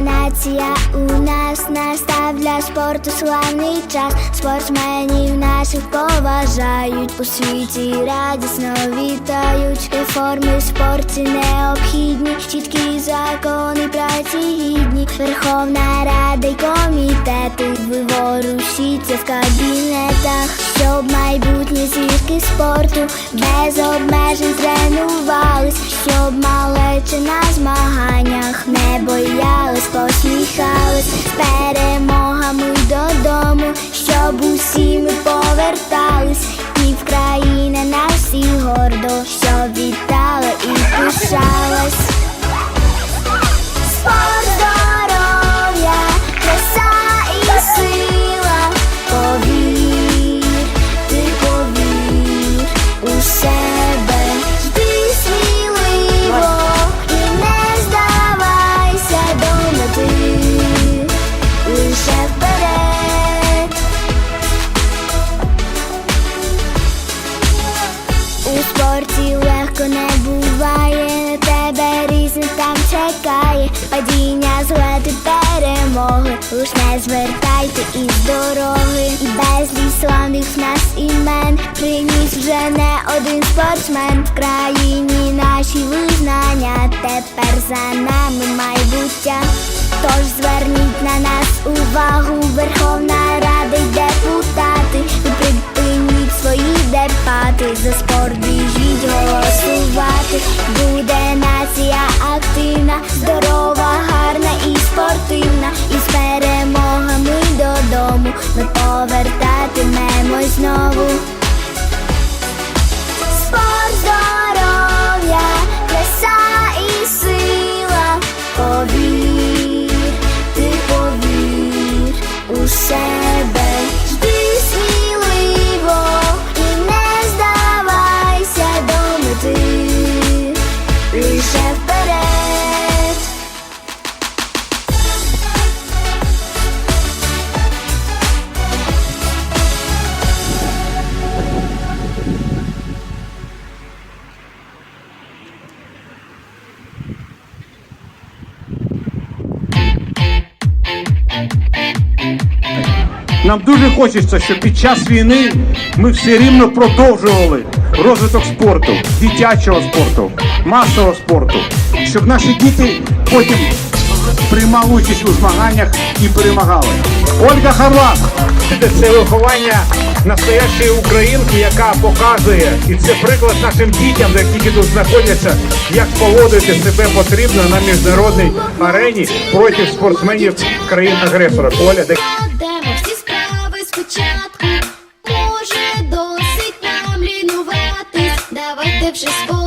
нація, у нас настав для спорту славний час. Спортсменів наших поважають у світі радісно вітають. Реформи в спорті необхідні, чіткі закони праці гідні. Верховна Рада й комітети виворушіться в кабінетах, щоб майбутні зірки спорту без обмежень тренувались, щоб малече на змаганнях не посміхались з перемогами додому, щоб усі ми повертались, чекає, падіння, злети, перемоги, лиш не звертайте із дороги, безліч славних нас імен, приніс вже не один спортсмен в країні. Наші визнання, тепер за нами майбуття. Тож зверніть на нас увагу, Верховна ми повертатимемось Нам дуже хочеться, щоб під час війни ми все рівно продовжували розвиток спорту, дитячого спорту, масового спорту, щоб наші діти потім приймали участь у змаганнях і перемагали. Ольга Харлак це виховання настоящої українки, яка показує, і це приклад нашим дітям, які тут знаходяться, як поводити себе потрібно на міжнародній арені проти спортсменів країн-агресора. Оля, де Де Dobrze spójrz